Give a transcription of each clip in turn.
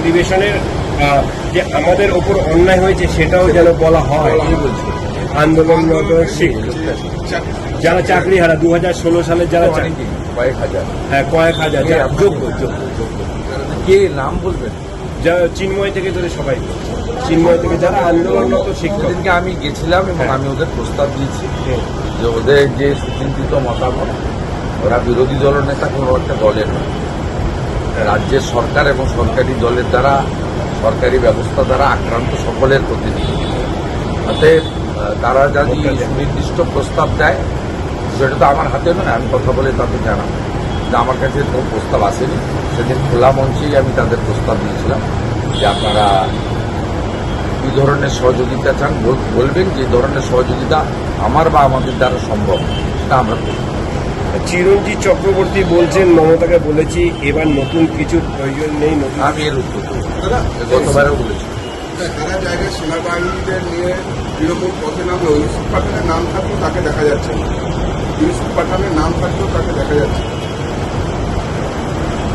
অধিবেশনের যে আমাদের ওপর অন্যায় হয়েছে সেটাও যেন বলা হয়। আন্দোলনরত যারা চাকরি হারা দু হাজার ষোলো সালে যারা কয়েক হাজার। হ্যাঁ কয়েক হাজার যারা যোগ্য কে নাম বলবেন যারা চিন্ময় থেকে ধরে সবাই। চিন্ময় থেকে যারা আন্দোলনরত শিক্ষক। আমি গেছিলাম এবং হ্যাঁ। আমি ওদের প্রস্তাব দিয়েছি যে ওদের যে সুচিন্তিত মতামত ওরা বিরোধী দলনেতা কোনো একটা দলের নয়। রাজ্যের সরকার এবং সরকারি দলের দ্বারা সরকারি ব্যবস্থা দ্বারা আক্রান্ত সকলের প্রতিনিধি। আহ, তারা যদি সুনির্দিষ্ট প্রস্তাব দেয় সেটা তো আমার হাতে নয় আমি কথা বলে তাদের জানাব। যে আমার কাছে কোনো প্রস্তাব আসেনি। সেদিন খোলা মঞ্চেই আমি তাদের প্রস্তাব দিয়েছিলাম যে আপনারা কি ধরনের সহযোগিতা চান বলবেন যে ধরনের সহযোগিতা আমার বা আমাদের দ্বারা সম্ভব। সেটা আমরা করব। চিরঞ্জিত চক্রবর্তী বলছেন মমতাকে বলেছি এবার নতুন কিছু প্রয়োজন নেই নতুন আমি এর উত্তর গতবারেও বলেছি সারা জায়গায় সেনাবাহিনীদের নিয়ে তৃণমূল পথে নামলে ইউসুফ পাঠানের নাম থাকলেও তাকে দেখা যাচ্ছে না ইউসুফ পাঠানের নাম থাকলেও তাকে দেখা যাচ্ছে না।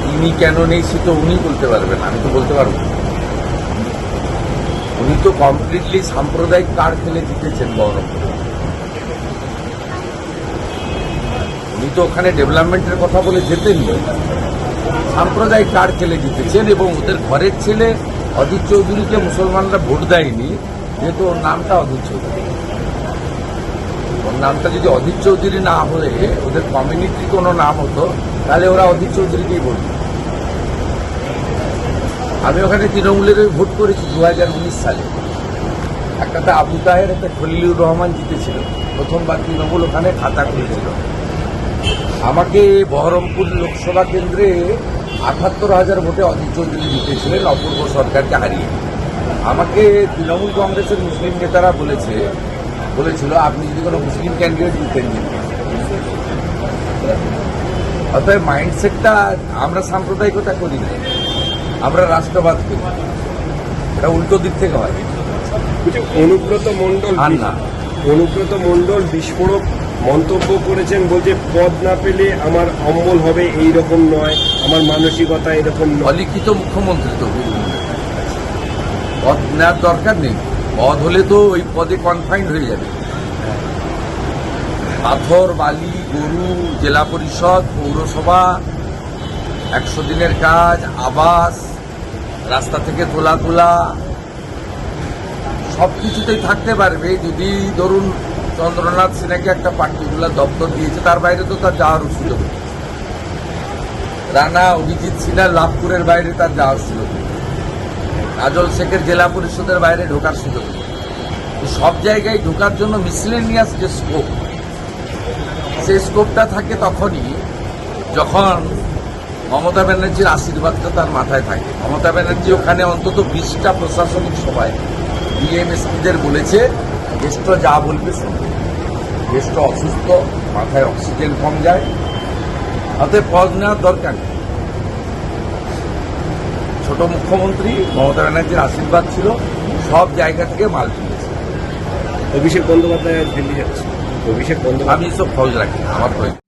তিনি কেন নেই সে তো উনি বলতে পারবেন আমি তো বলতে পারব না। উনি তো কমপ্লিটলি সাম্প্রদায়িক কার্ড খেলে জিতেছেন বহরমপুরে উনি তো ওখানে ডেভেলপমেন্টের কথা বলে যেতেননি সাম্প্রদায়িক কার্ড খেলে জিতেছেন এবং ওদের ঘরের ছেলে অজিত চৌধুরীকে মুসলমানরা ভোট দেয়নি, যেহেতু ওর নামটা অজিত চৌধুরী। ওর নামটা যদি অজিত চৌধুরী না হয়ে ওদের কমিউনিটির কোনো নাম হতো, তাহলে ওরা অজিত চৌধুরীকেই দিত। আমি ওখানে তৃণমূলের ভোট করেছি দু হাজার উনিশ সালে। একটাতে আবু তাহের, একটা খলিলুর রহমান জিতেছিল। প্রথমবার তৃণমূল ওখানে খাতা খুলেছিল। আমাকে বহরমপুর লোকসভা কেন্দ্রে আঠাত্তর হাজার ভোটে অজিত চৌধুরী জিতেছিলেন অপূর্ব সরকারকে হারিয়ে। আমাকে তৃণমূল কংগ্রেসের মুসলিম নেতারা বলেছে বলেছিল আপনি যদি কোনো মুসলিম ক্যান্ডিডেট জিতেন অতএব মাইন্ডসেটটা আমরা সাম্প্রদায়িকতা করি না আমরা রাষ্ট্রবাদ করি। এটা উল্টো দিক থেকে হয়। অনুব্রত মণ্ডল। অনুব্রত মণ্ডল বিস্ফোরক মন্তব্য করেছেন বলছে, পদ না পেলে আমার অম্বল হবে এই রকম নয়, আমার মানসিকতা এরকম নয়। অলিখিত মুখ্যমন্ত্রী তো পদ নেওয়ার দরকার নেই। পদ হলে তো ওই পদে কনফাইন্ড হয়ে যাবে। পাথর, বালি, গরু, জেলা পরিষদ, পৌরসভা, একশো দিনের কাজ, আবাস, রাস্তা থেকে তোলা তোলা সব কিছুতেই থাকতে পারবে। যদি ধরুন চন্দ্রনাথ সিনহাকে একটা পার্টিকুলার দপ্তর দিয়েছে, তার বাইরে তো তার যাওয়ার সুযোগ রানা অভিজিৎ সিনহা লাভপুরের বাইরে তার যাওয়ার সুযোগ। কাজল শেখের জেলা পরিষদের বাইরে ঢোকার সুযোগ সব জায়গায় ঢোকার জন্য মিসলেনিয়াস যে স্কোপ সেই স্কোপটা থাকে তখনই যখন মমতা ব্যানার্জির আশীর্বাদটা তার মাথায় থাকে। মমতা ব্যানার্জি ওখানে অন্তত বিশটা প্রশাসনিক সভায় ডিএমএসপিদের বলেছে গেস্ট যা বলবে শুনবে গেস্ট অসুস্থ মাথায় অক্সিজেন কম যায় হাতে পদ নেওয়ার দরকার নেই। ছোট মুখ্যমন্ত্রী মমতা ব্যানার্জির আশীর্বাদ ছিল সব জায়গা থেকে মাল তুলেছে। অভিষেক বন্দ্যোপাধ্যায় দিল্লি যাচ্ছে। অভিষেক বন্দ্যোপাধ্যায় আমি সব খোঁজ রাখি আমার প্রয়োজন।